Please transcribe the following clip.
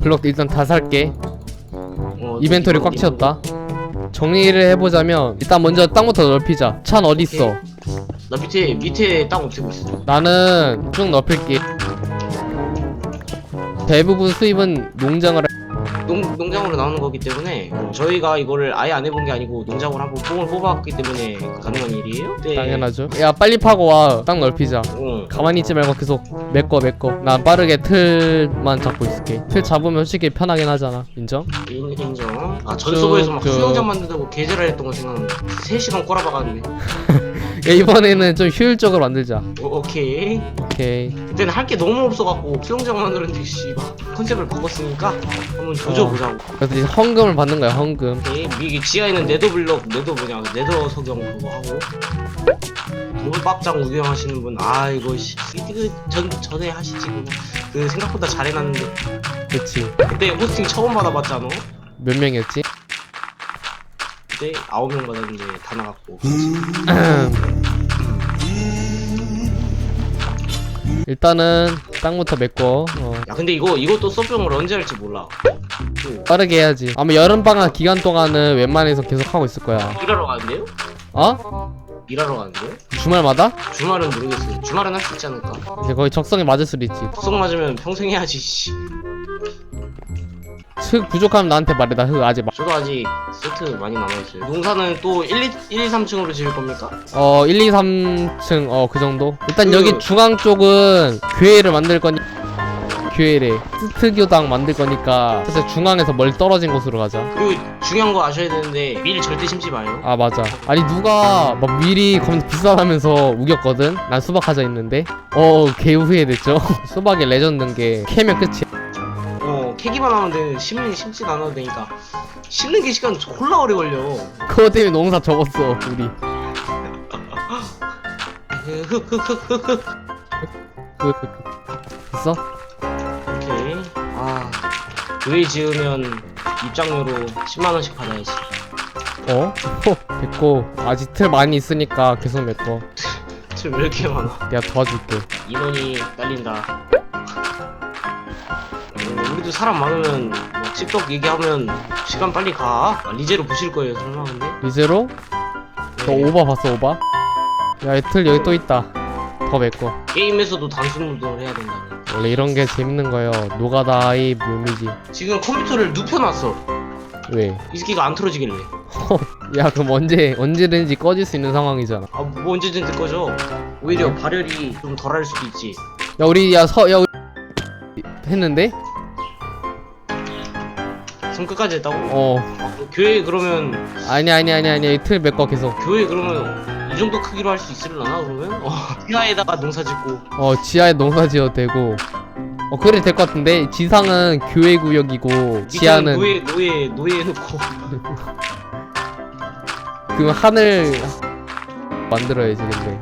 블럭 일단 다 살게. 어, 이벤토리 또꽉 채웠다. 정리를 해보자면 일단 먼저 땅부터 넓히자. 찬 어딨어? 나 밑에 밑에 땅 없애고 있어. 나는 쭉 넓힐게. 대부분 수입은 농장을 농, 농장으로 나오는 거기 때문에 저희가 이거를 아예 안 해본 게 아니고 농장으로 한번 뽕을 뽑아왔기 때문에 가능한 일이에요? 네. 당연하죠 야 빨리 파고 와땅 넓히자 응. 가만히 있지 말고 계속 메꿔 메꿔 난 빠르게 틀만 잡고 있을게 틀 잡으면 솔직히 편하긴 하잖아 인정? 인, 인정. 아, 전 서버에서 막 저- 수영장 만든다고 개제를 했던 거 생각나는데 3시간 꼬라박았는데. 야 이번에는 좀 효율적으로 만들자 오, 오케이. 오케이 그때는 할 게 너무 없어갖고 수영장 만드는데 씨, 막 컨셉을 바꿨으니까 한번 조져보자고. 그래서 이제 헌금을 받는 거야 헌금 오케이. 이게 지하에는 네더 블럭, 네더 뭐냐, 네더 석영 그거 하고. 돌박장 우경하시는 분, 아 이거 씨, 이거 전 전에 하시지 그거. 그 생각보다 잘 해놨는데 그치 그때 호스팅 처음 받아봤잖아. 몇 명이었지? 그때 아홉 명 받았는데 다 나갔고. 일단은 땅부터 메꿔 어. 야 근데 이거 이것도 서병을 언제 할지 몰라. 또 빠르게 해야지 아마 여름방학 기간 동안은 웬만해서 계속 하고 있을 거야 일하러 가는데요? 어? 일하러 가는데요? 주말마다? 주말은 모르겠어요. 주말은 할 수 있지 않을까? 이제 거의 적성에 맞을 수도 있지 턱 맞으면 평생 해야지. 씨. 흙 부족하면 나한테 말해 나 흙 아직 마... 저도 아직 세트 많이 남아있어요. 농사는 또 1, 2, 1, 2, 3층으로 지을 겁니까? 어 1, 2, 3층 어 그 정도? 일단 그- 여기 중앙 쪽은 교회를 만들 거니 교회래. 스트교당 만들 거니까 사실 중앙에서 멀리 떨어진 곳으로 가자. 그리고 중요한 거 아셔야 되는데 밀 절대 심지 마요. 아 맞아. 아니 누가 막 미리 검 비싸다면서 우겼거든? 난 수박 하자 했는데. 어 개 후회됐죠? 수박의 레전드인 게 캐면 끝이 어 캐기만 하면 되는 심는 심지 않아도 되니까 심는 게 시간 졸라 오래 걸려. 그거 때문에 농사 접었어 우리 흑흑흑흑흑. 그, 그, 그. 됐어? 오케이. 아 교회 지으면 입장료로 10만 원씩 받아야지. 어? 호, 됐고 아직 틀 많이 있으니까 계속 메꿔 지금 왜 이렇게 많아? 내가 도와줄게 인원이 딸린다. 어, 우리도 사람 많으면 뭐 씹덕 얘기하면 시간 빨리 가. 아, 리제로 보실 거예요, 설마 근데? 리제로? 너 네. 오바 봤어 오바? 야이틀 여기 또 있다 더 메꿔 게임에서도 단순 노동을 해야 된다는. 원래 이런 게 재밌는 거예요 노가다의 묘미지 지금 컴퓨터를 눕혀놨어. 왜? 이 새끼가 안 틀어지길래. 야 그럼 언제 언제든지 꺼질 수 있는 상황이잖아 아, 뭐 언제든지 꺼져. 오히려 발열이 좀 덜할 수도 있지. 야 우리 야서야 우리 했는데? 손 끝까지 했다고? 어. 어, 교회 그러면 아니 아니 아니 아니 틀 메꿔 계속. 교회 그러면 이 정도 크기로 할 수 있으려나 그러면? 어, 지하에다가 농사 짓고. 어 지하에 농사 지어도 되고. 어 그래 될 것 같은데? 지상은 교회 구역이고 지하는 노예 노예 노예 해놓고. 그 하늘 만들어야지 근데